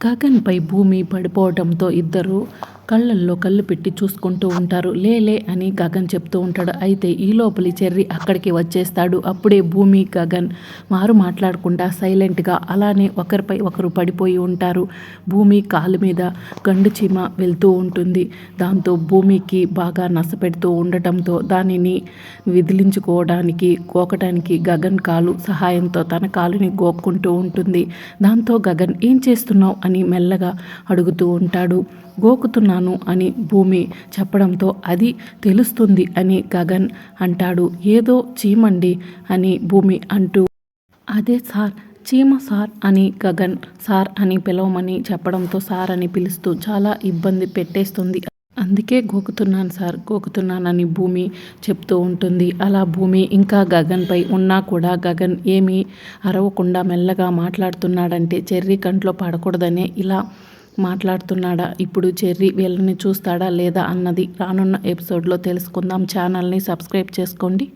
గగన్పై భూమి పడిపోవడంతో ఇద్దరు కళ్ళల్లో కళ్ళు పెట్టి చూసుకుంటూ ఉంటారు. లేలే అని గగన్ చెప్తూ ఉంటాడు. అయితే ఈ లోపలి చెర్రి అక్కడికి వచ్చేస్తాడు. అప్పుడే భూమి గగన్ వారు మాట్లాడకుండా సైలెంట్గా అలానే ఒకరిపై ఒకరు పడిపోయి ఉంటారు. భూమి కాలు మీద గండు చీమ వెళ్తూ ఉంటుంది. దాంతో భూమికి బాగా నసపెడుతూ ఉండటంతో దానిని విదిలించుకోవడానికి గోకటానికి గగన్ కాలు సహాయంతో తన కాలుని గోక్కుంటూ ఉంటుంది. దాంతో గగన్ ఏం చేస్తున్నావు? అని మెల్లగా అడుగుతూ ఉంటాడు. చేస్తున్నాను అని భూమి చెప్పడంతో అది తెలుస్తుంది అని గగన్ అంటాడు. ఏదో చీమండి అని భూమి అంటూ. అదే సార్ చీమ సార్ అని గగన్ సార్ అని పిలవమని చెప్పడంతో సార్ అని పిలుస్తూ చాలా ఇబ్బంది పెట్టేస్తుంది. అందుకే గోకుతున్నాను సార్ గోకుతున్నానని భూమి చెప్తూ ఉంటుంది. అలా భూమి ఇంకా గగన్పై ఉన్నా కూడా గగన్ ఏమీ అరవకుండా మెల్లగా మాట్లాడుతున్నాడంటే చెర్రీ కంట్లో పడకూడదనే ఇలా మాట్లాడుతున్నాడా? ఇప్పుడు చెర్రీ వీళ్ళని చూస్తాడా లేదా అన్నది రానున్న ఎపిసోడ్లో తెలుసుకుందాం. ఛానల్ని సబ్స్క్రైబ్ చేసుకోండి.